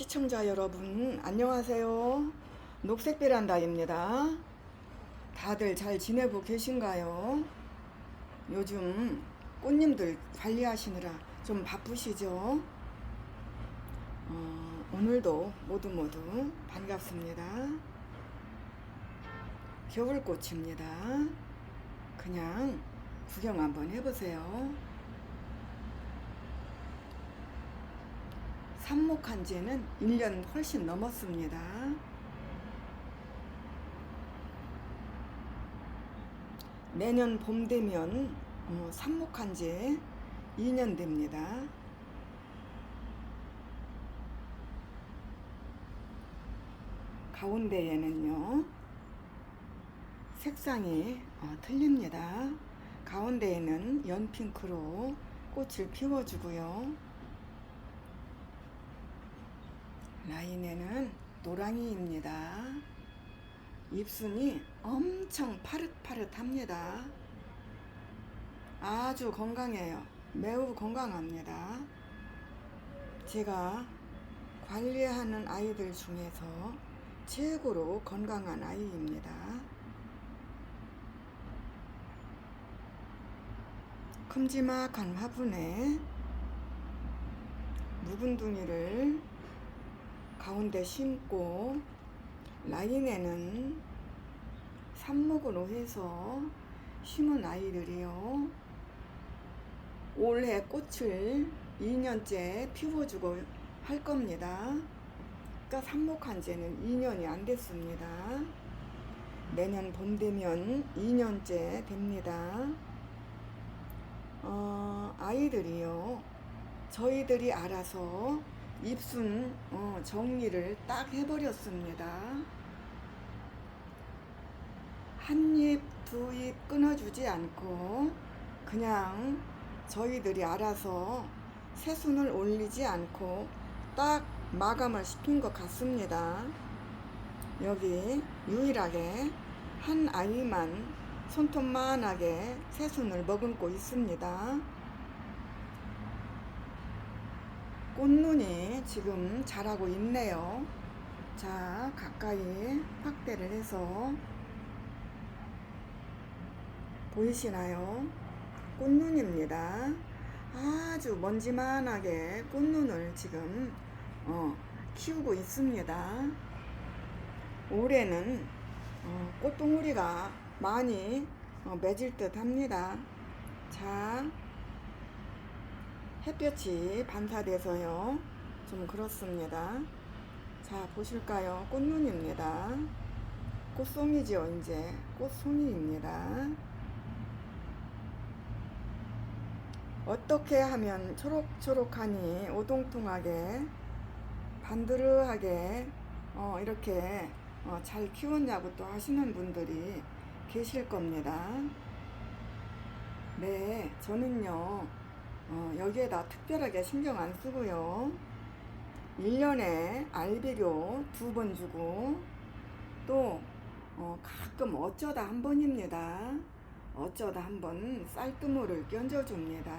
시청자 여러분, 안녕하세요. 녹색 베란다입니다. 다들 잘 지내고 계신가요? 요즘 꽃님들 관리하시느라 좀 바쁘시죠? 어, 오늘도 모두 모두 반갑습니다. 겨울꽃입니다. 그냥 구경 한번 해보세요. 삽목한 지는 1년 훨씬 넘었습니다. 내년 봄 되면 어, 삽목한 지 2년 됩니다. 가운데에는요, 색상이 어, 틀립니다. 가운데에는 연핑크로 꽃을 피워주고요. 라인에는 노랑이입니다. 잎순이 엄청 파릇파릇합니다. 아주 건강해요. 매우 건강합니다. 제가 관리하는 아이들 중에서 최고로 건강한 아이입니다. 큼지막한 화분에 묵은둥이를 가운데 심고 라인에는 삽목으로 해서 심은 아이들이요. 올해 꽃을 2년째 피워주고 할 겁니다. 그러니까 삽목한 지는 2년이 안 됐습니다. 내년 봄 되면 2년째 됩니다. 어, 아이들이요. 저희들이 알아서 입순 어, 정리를 딱 해버렸습니다. 한 입, 두 입 끊어주지 않고 그냥 저희들이 알아서 새순을 올리지 않고 딱 마감을 시킨 것 같습니다. 여기 유일하게 한 아이만 손톱만하게 새순을 머금고 있습니다. 꽃눈이 지금 자라고 있네요. 자, 가까이 확대를 해서 보이시나요? 꽃눈입니다. 아주 먼지만하게 꽃눈을 지금 어, 키우고 있습니다. 올해는 어, 꽃동우리가 많이 어, 맺을 듯 합니다. 자, 햇볕이 반사돼서요. 좀 그렇습니다. 자, 보실까요? 꽃눈입니다. 꽃송이죠, 이제. 꽃송이입니다. 어떻게 하면 초록초록하니 오동통하게 반드르하게 어, 이렇게 어, 잘 키웠냐고 또 하시는 분들이 계실 겁니다. 네, 저는요, 어, 여기에다 특별하게 신경 안 쓰고요. 1년에 알비료 두 번 주고, 또, 어, 가끔 어쩌다 한 번입니다. 어쩌다 한 번 쌀뜨물을 끼얹어줍니다.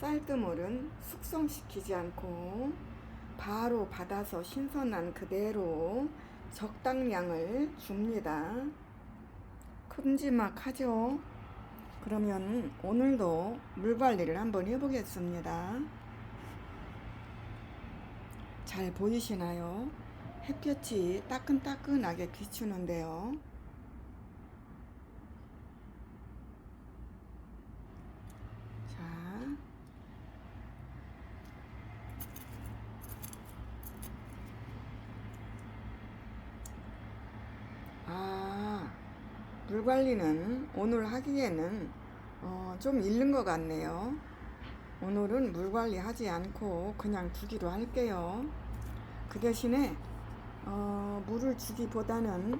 쌀뜨물은 숙성시키지 않고 바로 받아서 신선한 그대로 적당량을 줍니다. 큼지막하죠? 그러면 오늘도 물 관리를 한번 해보겠습니다. 잘 보이시나요? 햇볕이 따끈따끈하게 비추는데요. 자, 아, 물 관리는 오늘 하기에는 어, 좀 잃는 것 같네요. 오늘은 물 관리 하지 않고 그냥 두기로 할게요. 그 대신에 어, 물을 주기보다는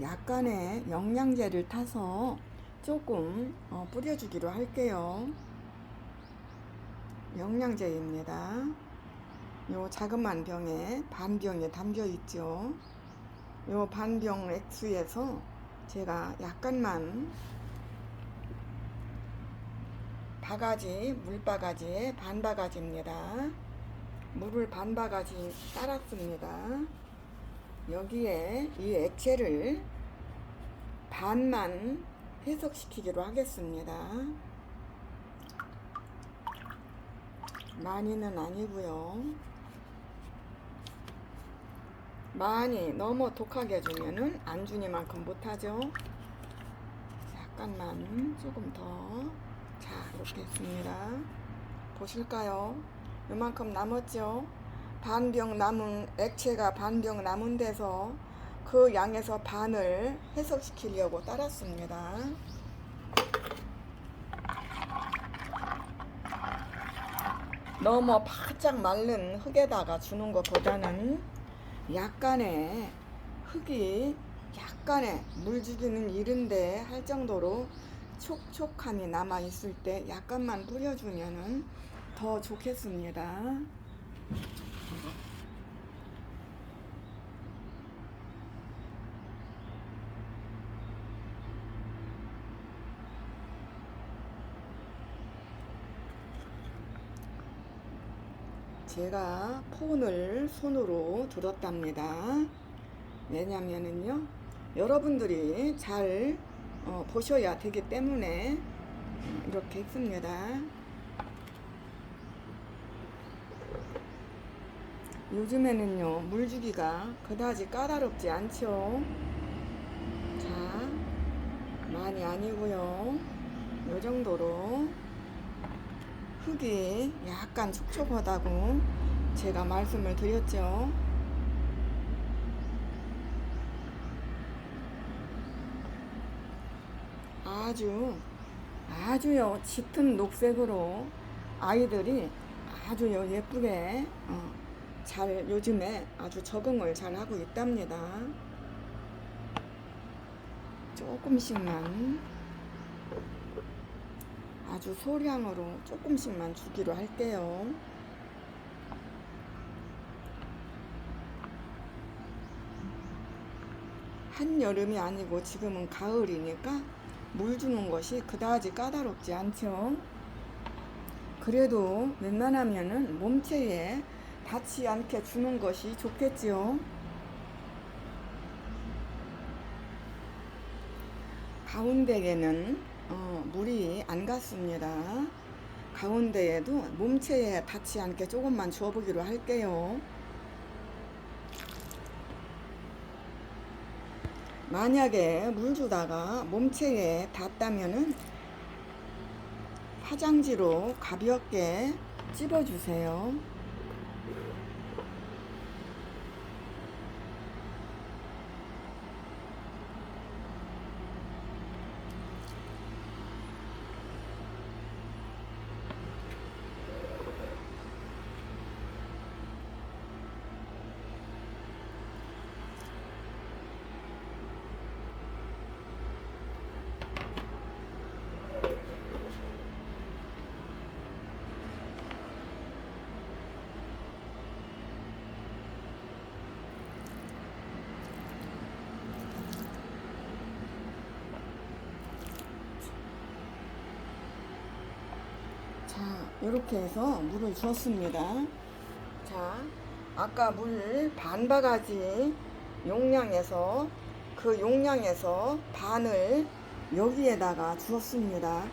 약간의 영양제를 타서 조금 어, 뿌려주기로 할게요. 영양제입니다. 요 자그만 병에 반 병에 담겨 있죠. 요 반병 액수에서 제가 약간만 바가지, 물바가지에 반바가지입니다. 물을 반 바가지 따랐습니다. 여기에 이 액체를 반만 해석시키기로 하겠습니다. 많이는 아니고요. 많이 너무 독하게 해주면은 안 주니만큼 못하죠. 약간만 조금 더. 자, 이렇게 했습니다. 보실까요? 요만큼 남았죠? 반병 남은 액체가 반병 남은 데서 그 양에서 반을 해석시키려고 따랐습니다. 너무 바짝 마른 흙에다가 주는 것보다는 약간의 흙이 약간의 물 주기는 이른데 할 정도로 촉촉함이 남아 있을 때 약간만 뿌려주면은 더 좋겠습니다. 제가 폰을 손으로 들었답니다. 왜냐면은요, 여러분들이 잘 어, 보셔야 되기 때문에 이렇게 했습니다. 요즘에는요, 물주기가 그다지 까다롭지 않죠. 자, 많이 아니고요. 요 정도로 흙이 약간 촉촉하다고 제가 말씀을 드렸죠. 아주 아주요 짙은 녹색으로 아이들이 아주요 예쁘게 어, 잘 요즘에 아주 적응을 잘 하고 있답니다. 조금씩만 아주 소량으로 조금씩만 주기로 할게요. 한여름이 아니고 지금은 가을이니까 물 주는 것이 그다지 까다롭지 않죠. 그래도 웬만하면은 몸체에 닿지 않게 주는 것이 좋겠지요. 가운데에는 어, 물이 안 갔습니다. 가운데에도 몸체에 닿지 않게 조금만 주어보기로 할게요. 만약에 물 주다가 몸체에 닿다면은 화장지로 가볍게 찝어주세요. 자, 이렇게 해서 물을 주었습니다. 자, 아까 물 반 바가지 용량에서 그 용량에서 반을 여기에다가 주었습니다.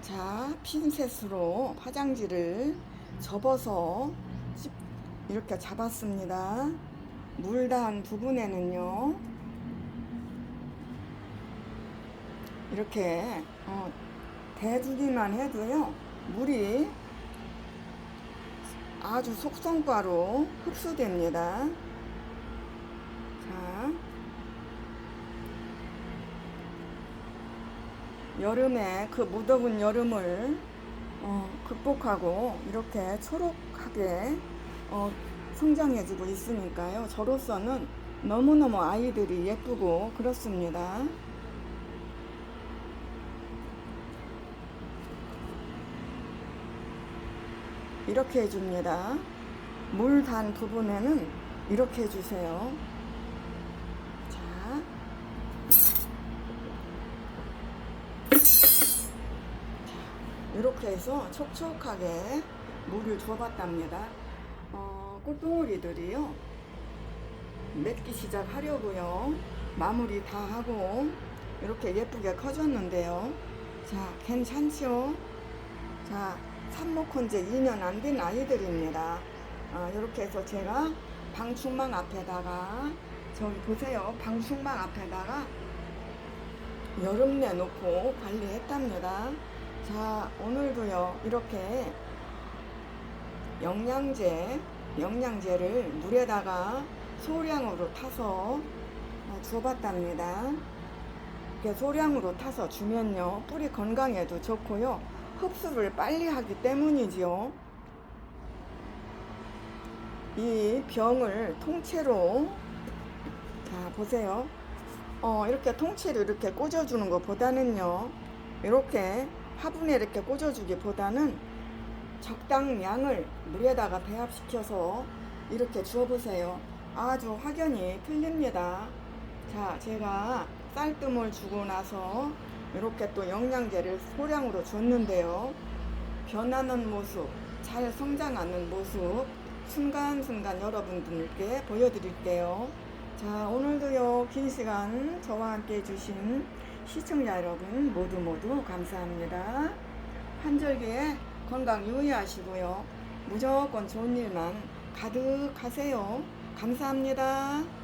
자, 핀셋으로 화장지를 접어서 씹- 이렇게 잡았습니다. 물 닿은 부분에는요, 이렇게 어, 대주기만 해도요 물이 아주 속성가로 흡수됩니다. 자, 여름에 그 무더운 여름을 어, 극복하고 이렇게 초록하게 어, 성장해주고 있으니까요. 저로서는 너무너무 아이들이 예쁘고 그렇습니다. 이렇게 해줍니다. 물 단 부분에는 이렇게 해주세요. 자. 자, 이렇게 해서 촉촉하게 물을 줘봤답니다. 어, 꽃봉오리들이요. 맺기 시작하려고요. 마무리 다 하고 이렇게 예쁘게 커졌는데요. 자, 괜찮죠? 자, 삽목한 지 2년 안 된 아이들입니다. 아, 이렇게 해서 제가 방충망 앞에다가 저기 보세요. 방충망 앞에다가 여름 내놓고 관리했답니다. 자, 오늘도요, 이렇게 영양제, 영양제를 물에다가 소량으로 타서 어, 줘봤답니다. 이렇게 소량으로 타서 주면요, 뿌리 건강에도 좋고요, 흡수를 빨리 하기 때문이지요. 이 병을 통째로, 자, 보세요. 어, 이렇게 통째로 이렇게 꽂아주는 것보다는요, 이렇게 화분에 이렇게 꽂아주기보다는 적당량을 물에다가 배합시켜서 이렇게 주어보세요. 아주 확연히 틀립니다. 자, 제가 쌀뜨물 주고 나서 이렇게 또 영양제를 소량으로 줬는데요. 변하는 모습, 잘 성장하는 모습, 순간순간 여러분들께 보여드릴게요. 자, 오늘도요, 긴 시간 저와 함께 해주신 시청자 여러분 모두 모두 감사합니다. 환절기에 건강 유의하시고요. 무조건 좋은 일만 가득하세요. 감사합니다.